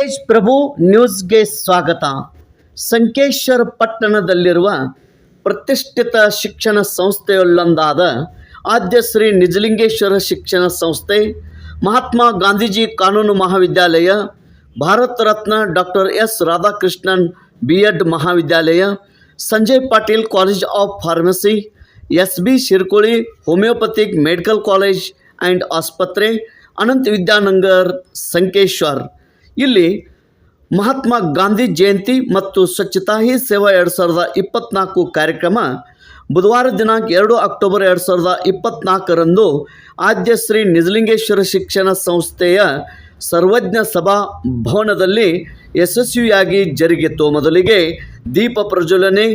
ತೇಜ್ ಪ್ರಭು ನ್ಯೂಸ್ಗೆ ಸ್ವಾಗತ. ಸಂಕೇಶ್ವರ ಪಟ್ಟಣದಲ್ಲಿರುವ ಪ್ರತಿಷ್ಠಿತ ಶಿಕ್ಷಣ ಸಂಸ್ಥೆಯಲ್ಲೊಂದಾದ ಆದ್ಯ ಶ್ರೀ ನಿಜಲಿಂಗೇಶ್ವರ ಶಿಕ್ಷಣ ಸಂಸ್ಥೆ, ಮಹಾತ್ಮ ಗಾಂಧೀಜಿ ಕಾನೂನು ಮಹಾವಿದ್ಯಾಲಯ, Bharat Ratna doctor S Radhakrishnan B Ed ಮಹಾವಿದ್ಯಾಲಯ, Sanjay Patil college of pharmacy, S B Shirkoli homeopathic medical college and ಆಸ್ಪತ್ರೆ, ಅನಂತ ವಿದ್ಯಾನಗರ್ ಸಂಕೇಶ್ವರ್. ಇಲ್ಲಿ ಮಹಾತ್ಮ ಗಾಂಧಿ ಜಯಂತಿ ಮತ್ತು ಸ್ವಚ್ಛತಾ ಹಿ ಸೇವಾ ಎರಡು ಸಾವಿರದ ಇಪ್ಪತ್ತ್ನಾಲ್ಕು ಕಾರ್ಯಕ್ರಮ ಬುಧವಾರ ದಿನಾಂಕ ಎರಡು ಅಕ್ಟೋಬರ್ ಎರಡು ಸಾವಿರದ ಇಪ್ಪತ್ತ್ನಾಲ್ಕರಂದು ಆದ್ಯ ಶ್ರೀ ನಿಜಲಿಂಗೇಶ್ವರ ಶಿಕ್ಷಣ ಸಂಸ್ಥೆಯ ಸರ್ವಜ್ಞ ಸಭಾ ಭವನದಲ್ಲಿ ಯಶಸ್ವಿಯಾಗಿ ಜರುಗಿತು ಮೊದಲಿಗೆ ದೀಪ ಪ್ರಜ್ವಲನೆ,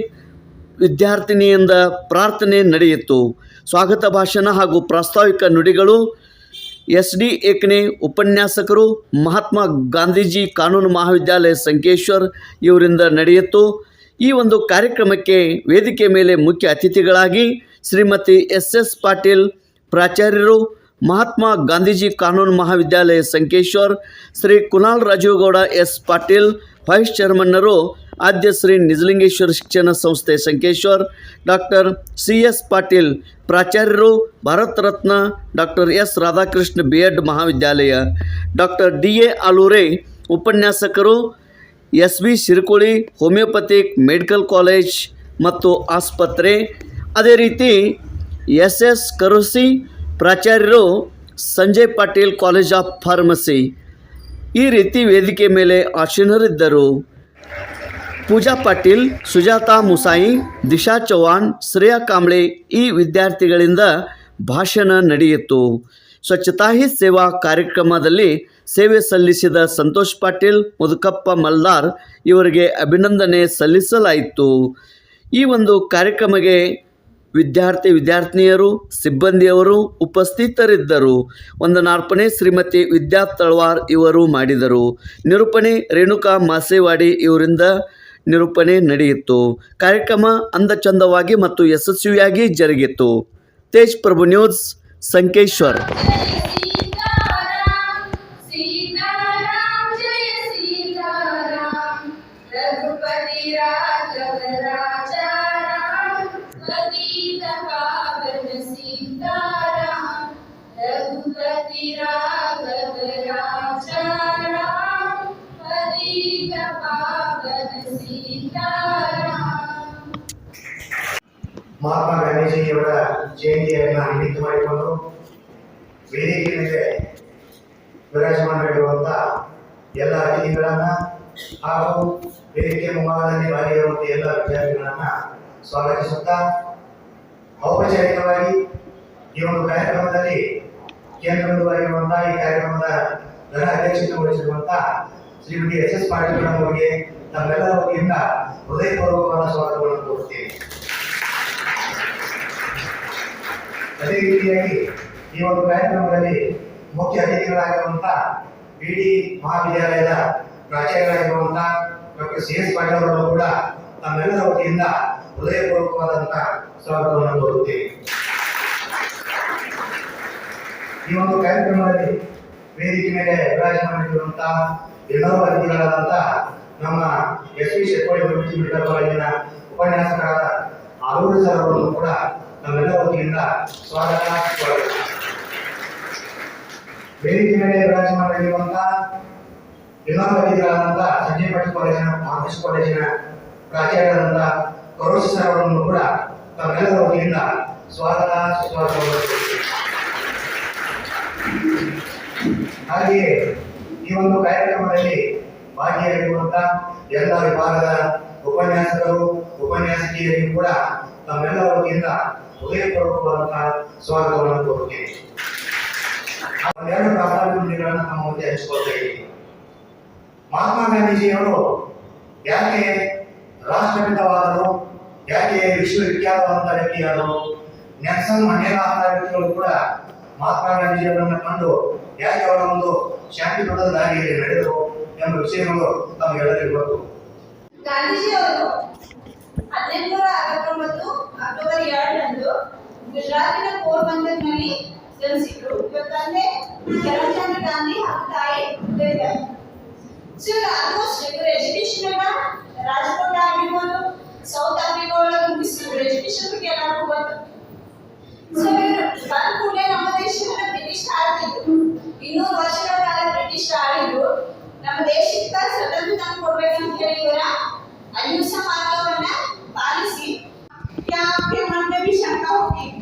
ವಿದ್ಯಾರ್ಥಿನಿಯಿಂದ ಪ್ರಾರ್ಥನೆ ನಡೆಯಿತು. ಸ್ವಾಗತ ಭಾಷಣ ಹಾಗೂ ಪ್ರಾಸ್ತಾವಿಕ ನುಡಿಗಳು ಎಸ್ ಡಿ ಏಕನೆ ಉಪನ್ಯಾಸಕರು ಮಹಾತ್ಮ ಗಾಂಧೀಜಿ ಕಾನೂನು ಮಹಾವಿದ್ಯಾಲಯ ಸಂಕೇಶ್ವರ್ ಇವರಿಂದ ನಡೆಯಿತು. ಈ ಒಂದು ಕಾರ್ಯಕ್ರಮಕ್ಕೆ ವೇದಿಕೆ ಮೇಲೆ ಮುಖ್ಯ ಅತಿಥಿಗಳಾಗಿ ಶ್ರೀಮತಿ ಎಸ್ ಎಸ್ ಪಾಟೀಲ್ ಪ್ರಾಚಾರ್ಯರು, ಮಹಾತ್ಮ ಗಾಂಧೀಜಿ ಕಾನೂನು ಮಹಾವಿದ್ಯಾಲಯ ಸಂಕೇಶ್ವರ್, ಶ್ರೀ ಕುನಾಲ್ ರಾಜೀವ್ಗೌಡ ಎಸ್ ಪಾಟೀಲ್, ವೈಸ್ ಚೇರ್ಮನ್ನರು ಆದ್ಯ ಶ್ರೀ ನಿಜಲಿಂಗೇಶ್ವರ ಶಿಕ್ಷಣ ಸಂಸ್ಥೆ Sankeshwar, doctor C S Patil, ಪ್ರಾಚಾರ್ಯರು Bharat Ratna, doctor S Radhakrishna B Ed ಮಹಾವಿದ್ಯಾಲಯ, ಡಾಕ್ಟರ್ ಡಿ ಎ ಆಲೂರೆ ಉಪನ್ಯಾಸಕರು, S B Shirkoli homeopathic medical college ಮತ್ತು ಆಸ್ಪತ್ರೆ. ಅದೇ ರೀತಿ S S ಕರುಸಿ, ಪ್ರಾಚಾರ್ಯರು Sanjay Patil college of pharmacy. ಈ ರೀತಿ ವೇದಿಕೆ ಮೇಲೆ ಆಸೀನರಿದ್ದರು. ಪೂಜಾ ಪಾಟೀಲ್, ಸುಜಾತಾ ಮುಸಾಯಿ, ದಿಶಾ ಚೌಹಾಣ್, ಶ್ರೇಯಾ ಕಾಂಬ್ಳೆ ಈ ವಿದ್ಯಾರ್ಥಿಗಳಿಂದ ಭಾಷಣ ನಡೆಯಿತು. ಸ್ವಚ್ಛತಾ ಹಿ ಸೇವಾ ಕಾರ್ಯಕ್ರಮದಲ್ಲಿ ಸೇವೆ ಸಲ್ಲಿಸಿದ ಸಂತೋಷ್ ಪಾಟೀಲ್, ಮುದುಕಪ್ಪ ಮಲ್ದಾರ್ ಇವರಿಗೆ ಅಭಿನಂದನೆ ಸಲ್ಲಿಸಲಾಯಿತು. ಈ ಒಂದು ಕಾರ್ಯಕ್ರಮಕ್ಕೆ ವಿದ್ಯಾರ್ಥಿ ವಿದ್ಯಾರ್ಥಿನಿಯರು, ಸಿಬ್ಬಂದಿಯವರು ಉಪಸ್ಥಿತರಿದ್ದರು. ವಂದನಾರ್ಪಣೆ ಶ್ರೀಮತಿ ವಿದ್ಯಾ ತಳವಾರ್ ಇವರು ಮಾಡಿದರು. ನಿರೂಪಣೆ ರೇಣುಕಾ ಮಾಸೇವಾಡಿ ಇವರಿಂದ ನಿರೂಪಣೆ ನಡೆಯಿತು. ಕಾರ್ಯಕ್ರಮ ಅಂದಚಂದವಾಗಿ ಮತ್ತು ಯಶಸ್ವಿಯಾಗಿ ಜರುಗಿತು. ತೇಜ್ ಪ್ರಭು ನ್ಯೂಸ್ ಸಂಕೇಶ್ವರ್. ಮಹಾತ್ಮ ಗಾಂಧೀಜಿಯವರ ಜಯಂತಿಯನ್ನು ನಿಮಿತ್ತ ಮಾಡಿಕೊಂಡು ವೇದಿಕೆ ಮೇಲೆ ವಿರಾಜಮಾನರಾಗಿರುವಂಥ ಎಲ್ಲ ಅತಿಥಿಗಳನ್ನು ಹಾಗೂ ವೇದಿಕೆ ಮುಂಭಾಗದಲ್ಲಿ ಭಾಗಿಯಾಗುವಂಥ ಎಲ್ಲ ವಿದ್ಯಾರ್ಥಿಗಳನ್ನ ಸ್ವಾಗತಿಸುತ್ತಾ, ಔಪಚಾರಿಕವಾಗಿ ಈ ಒಂದು ಕಾರ್ಯಕ್ರಮದಲ್ಲಿ ಕೇಂದ್ರ ಬಿಂದುವಾಗಿರುವಂತಹ ಈ ಕಾರ್ಯಕ್ರಮದ ಘನ ಅಧ್ಯಕ್ಷತೆ ವಹಿಸಿರುವಂತ ಶ್ರೀಮತಿ ಎಸ್ ಎಸ್ ಪಾಟೀಲ್ ಅವರಿಗೆ ತಮ್ಮೆಲ್ಲರ ವತಿಯಿಂದ ಹೃದಯಪೂರ್ವಕವಾದ ಸ್ವಾಗತವನ್ನು ಅದೇ ರೀತಿಯಾಗಿ ಈ ಒಂದು ಕಾರ್ಯಕ್ರಮದಲ್ಲಿ ಮುಖ್ಯ ಅತಿಥಿಗಳಾಗಿರುವಂಥ ಬಿಡಿ ಮಹಾವಿದ್ಯಾಲಯದ ಪ್ರಾಚಾರ್ಯರಾಗಿರುವಂತಹ ಡಾಕ್ಟರ್ ಸಿ ಎಸ್ ಪಾಟೀಲ್ ಅವರು ಕೂಡ ತಮ್ಮೆಲ್ಲರ ವತಿಯಿಂದ ಹೃದಯಪೂರ್ವಕವಾದಂತಹ ಸ್ವಾಗತವನ್ನು ಕೋರುತ್ತೇವೆ ಈ ಒಂದು ಕಾರ್ಯಕ್ರಮದಲ್ಲಿ ವೇದಿಕೆ ಮೇಲೆ ವಿರಾಜಮಾನಿರುವಂತಹ ಎಲ್ಲರೂ ಅತಿಥಿಗಳಾದಂತಹ ನಮ್ಮ ಎಸ್ ವಿ ಕಾಲೇಜಿನ ಉಪನ್ಯಾಸಕರಾದ ಆರೂರು ಸರ್ ಅವರನ್ನು ಕೂಡ ನಮ್ಮೆಲ್ಲ ವತಿಯಿಂದ ಸ್ವಾಗತ ವೇದಿಕೆ ಮೇಲೆ ವಿರಾಜಮಾನವಾಗಿರುವಂತ ಇನ್ನೊಂದು ಅತಿಥಿಗಳಾದಂತ ಸಂಜಯ್ ಪಾಟೀಲ್ ಕಾಲೇಜಿನ ಆಫೀಸ್ ಕಾಲೇಜಿನ ಪ್ರಾಚಾರ್ಯರಾದಂತ ಕರೋಶಿ ಸರ್ ಅವರನ್ನು ಕೂಡ ತಮ್ಮೆಲ್ಲರ ವತಿಯಿಂದ ಸ್ವಾಗತ ಸುಸ್ವಾಗತ. ಹಾಗೆಯೇ ಈ ಒಂದು ಕಾರ್ಯಕ್ರಮದಲ್ಲಿ ಭಾಗಿಯಾಗಿರುವಂತ ಎಲ್ಲ ವಿಭಾಗದ ಉಪನ್ಯಾಸಕರು ಉಪನ್ಯಾಸಕಿಯರಿಗೂ ಕೂಡ ತಮ್ಮೆಲ್ಲರ ವತಿಯಿಂದ ಹೃದಯಪೂರ್ವಕವಾದಂತಹ ಸ್ವಾಗತವನ್ನು ಕೊಡುತ್ತೇನೆ. ಎರಡು ಪ್ರಾಸ್ತಾವಿಕ ನುಡಿಗಳನ್ನು ನಮ್ಮ ಮುಂದೆ ಹಂಚಿಕೊಳ್ತಾ ಇದ್ದೀವಿ. ಮಹಾತ್ಮ ಗಾಂಧೀಜಿಯವರು ಯಾಕೆ ರಾಷ್ಟ್ರಪಿತವಾದರು, ಯಾಕೆ ವಿಶ್ವವಿಖ್ಯಾತವಾದಂತಹ ವ್ಯಕ್ತಿಯಾದರು, ನೆಲ್ಸನ್ ಮಂಡೇಲಾ ಅಂತ ವ್ಯಕ್ತಿಗಳು ಕೂಡ ಮಹಾತ್ಮ ಗಾಂಧೀಜಿಯವರನ್ನು ಕಂಡು ಯಾಕೆ ಅವರ ಒಂದು ಶಾಂತಿ ಪಥದ ದಾರಿಯಲ್ಲಿ ನಡೆದರು ಎಂಬ ವಿಷಯಗಳು ತಮಗೆಲ್ಲರಿಗೂ ಗೊತ್ತು. ಗಾಂಧೀಜಿ ಹನ್ನೆರಡುನೂರ ಅರವತ್ತೊಂಬತ್ತು ಅಕ್ಟೋಬರ್ ಎರಡರಂದು ಗುಜರಾತಿನ ಪೋರ್ಬಂದರ್ನಲ್ಲಿ ಜನಿಸಿದ್ರು. ಇವರ ತಂದೆ ಚರಣ್ಚಂದ್ರ ಗಾಂಧಿ ಹಾಗೂ ತಾಯಿ ದೇವಿದಾಯಿ ರಾಜಕೋಟ ಆಗಿರ್ಬೋದು, ಸೌತ್ ಆಫ್ರಿಕಾ ಒಳಗೆ ಮುಗಿಸಿದ್ರು. ಎಜುಕೇಶನ್ ಬಗ್ಗೆ ಎಲ್ಲರಿಗೂ ಗೊತ್ತು. ಸೊ ಬ್ರಿಟಿಷ್ ಆಳ್ತಿದ್ರು. ಇನ್ನೂರು ವರ್ಷಗಳ ಕಾಲ ಬ್ರಿಟಿಷ್ ಆಳಿದ್ರು. ನಮ್ಮ ದೇಶಕ್ಕೆ ಸ್ವತಂತ್ರ ತಂದು ಕೊಡ್ಬೇಕಂತ ಹೇಳಿ ಇವರ ಅಹಿಂಸಾ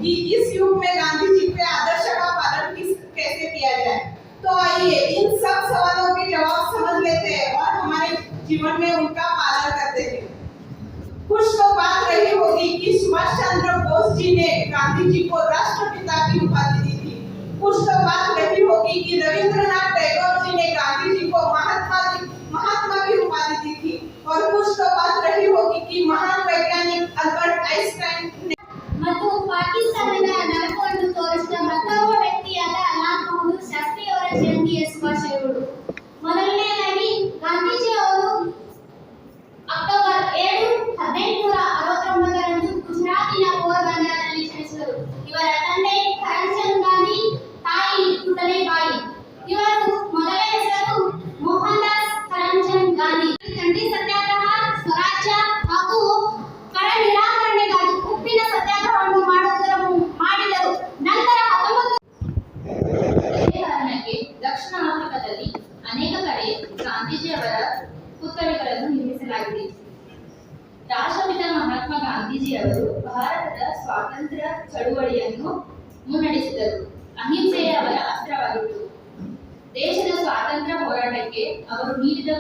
कि इस युग में गांधी जी के आदर्श का पालन किस कैसे किया जाए? तो आइए, इन सब सवालों के जवाब समझ लेते हैं और हमारे जीवन में उनका पालन करते हैं। कुछ तो बात रही होगी कि सुभाष चंद्र बोस जी ने गांधी जी को राष्ट्रपिता की उपाधि दी थी। कुछ तो बात रही होगी कि रविंद्रनाथ टैगोर जी ने गांधी जी को महात्मा महात्मा की उपाधि दी थी। और कुछ तो बात रही होगी कि महान ಇವರ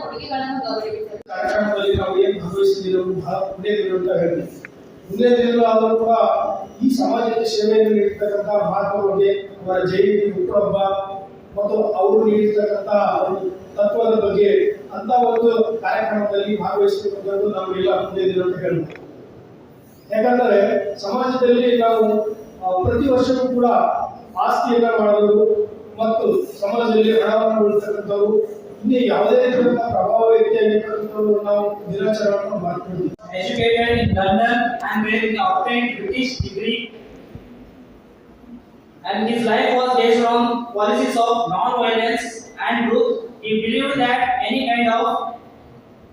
ಕೊಡುಗೆಗಳನ್ನು ಗೌರವಿಸಿದರು ಕಾರ್ಯಕ್ರಮದಲ್ಲಿ ನಾವು ಏನು ಭಾಗವಹಿಸಿದ್ದೀರೋ ಬಹಳ ಪುಣ್ಯ ದಿನ ಅಂತ ಹೇಳ್ತೀವಿ ಪುಣ್ಯ ಆದರೂ ಕೂಡ ಈ ಸಮಾಜಕ್ಕೆ ಸೇವೆಯನ್ನು ನೀಡಿರ್ತಕ್ಕಂಥ ಮಹಾತ್ಮರಿಗೆ ಅವರ ಜಯಂತಿ, ಹುಟ್ಟುಹಬ್ಬ ಮತ್ತು ಅವರು ನೀಡಿರ್ತಕ್ಕಂಥ ತತ್ವದ ಬಗ್ಗೆ ಅಂತ ಒಂದು ಕಾರ್ಯಕ್ರಮದಲ್ಲಿ ಭಾಗವಹಿಸತಕ್ಕಂಥದ್ದು ನಮಗೆಲ್ಲ ಪುಣ್ಯ ದಿನ ಅಂತ ಹೇಳ್ಬೋದು. ಯಾಕಂದರೆ ಸಮಾಜದಲ್ಲಿ ನಾವು ಪ್ರತಿ ವರ್ಷವೂ ಕೂಡ ಆಸ್ತಿಯನ್ನ ಮಾಡೋದು ಮತ್ತು ಸಮಾಜದಲ್ಲಿ ಹಣವನ್ನು ಉಳಿಸ್ತಕ್ಕಂಥವ್ರು ಇನ್ನೇ ಯಾವುದೇ ರೀತಿಯಾದಂತಹ ಪ್ರಭಾವ ವ್ಯಕ್ತಿಯಾಗಿರ್ತಕ್ಕಂಥವ್ರು ನಾವು ದಿನಾಚರಣೆಯನ್ನು ಮಾಡ್ತೀವಿ educated in London and where he obtained British degree. And his life was based on policies of non-violence and truth. He believed that any kind of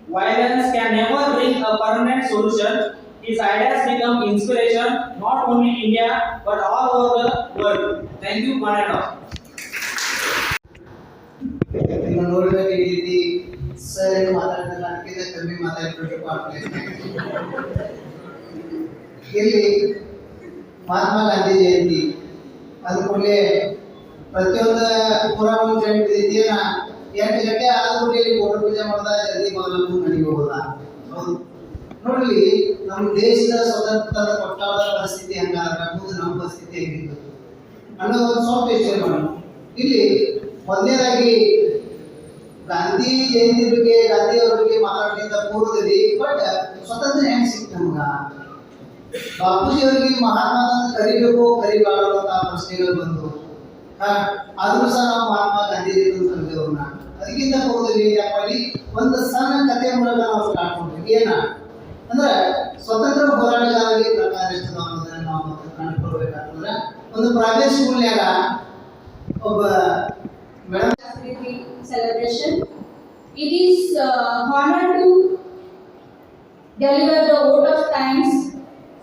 violence can never bring a permanent solution. His ideas become inspiration not only in India but all over the world. Thank you, one Sir ಕಮ್ಮಿ ಇಲ್ಲಿ ಮಹಾತ್ಮ ಗಾಂಧಿ ಜಯಂತಿ, ಅದು ಕೂಡಲೇ ಪ್ರತಿಯೊಂದು ಪುರಾಣ ಜಯಂತಿ ಇದೆಯಲ್ಲ ಎಂಟು ಗಂಟೆ ಆದ್ರೂ ಇಲ್ಲಿ ಪೂಜೆ ಮಾಡ್ದ ಜಲ್ದಿ ಮೊದಲು ಹೋಗೋದ? ಹೌದು. ನೋಡ್ರಿ, ನಮ್ಮ ದೇಶದ ಸ್ವತಂತ್ರದ ಕೊಟ್ಟಾದ ಪರಿಸ್ಥಿತಿ ಹಂಗಾಗಬಹುದು ನಮ್ಮ ಪರಿಸ್ಥಿತಿ ಹೆಂಗಿತ್ತು ಅನ್ನೋದು ಸ್ವಲ್ಪ ಯೋಚನೆ ಮಾಡೋಣ. ಇಲ್ಲಿ ಮೊದಲನೇದಾಗಿ ಗಾಂಧಿ ಜಯಂತಿ ಬಗ್ಗೆ ಗಾಂಧಿ ಅವ್ರ ಬಗ್ಗೆ ಪೂರ್ವದಲ್ಲಿ ಬಟ್ ಸ್ವತಂತ್ರ ಹೆಂಗ್ ಸಿಕ್ತ ನಮ್ಗ? ಬಾಪೂಜಿ ಅವರಿಗೆ ಮಹಾತ್ಮ ಅಂತ ಕರಿಬೇಕು, ಕರಿಬಾರದು ಅಂತ ಪ್ರಶ್ನೆಗಳು ಬಂದು ಆದ್ರೂ ಸಹ ನಾವು ಮಹಾತ್ಮ ಅಂತ ನಾ ಅದಕ್ಕಿಂತ ಪೂರ್ವದಲ್ಲಿ ಯಾಕಲ್ಲಿ ಒಂದು ಸಣ್ಣ ಕಥೆ ಮೂಲಕ ನಾವು ಸ್ಟಾರ್ಟ್ ಮಾಡ್ತೀವಿ ಏನ? ಅಂದ್ರೆ ಸ್ವತಂತ್ರ ಹೋರಾಟಗಾರರಿಗೆ ಪ್ರಕಾರ ಎಷ್ಟು ಅನ್ನೋದನ್ನ ನಾವು ಕಂಡುಕೊಳ್ಬೇಕಂತಂದ್ರೆ ಒಂದು ಪ್ರೈವೇಟ್ ಸ್ಕೂಲ್ನ್ಯಾಗ ಒಬ್ಬ madam celebration. It is uh, honor to deliver the vote of thanks.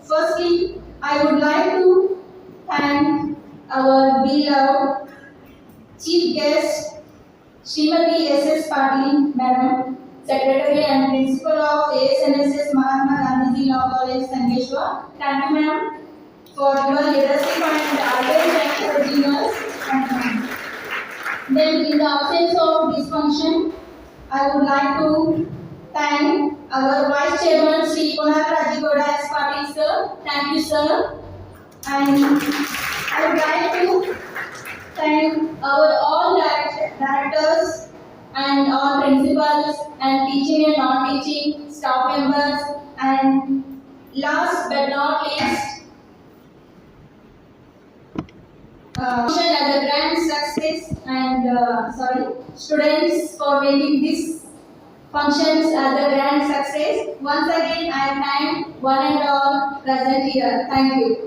Firstly, I would like to thank our beloved chief guest, Srimati S.S. Patil, Madam, Secretary and Principal of ASNSS Mahatma Gandhi Law College, Sangeshwar. Thank you, ma'am, for your leadership and always encouraging us. Then, in the absence of this function, I would like to thank our Vice Chairman Sri Kunal Rajigoda S. Patil sir. Thank you, sir. And I would like to thank our all directors and all principals and teaching and non-teaching staff members and last but not least, uh, as a grand success and uh, sorry students for making this functions as a grand success. Once again i thank one and all present here. Thank you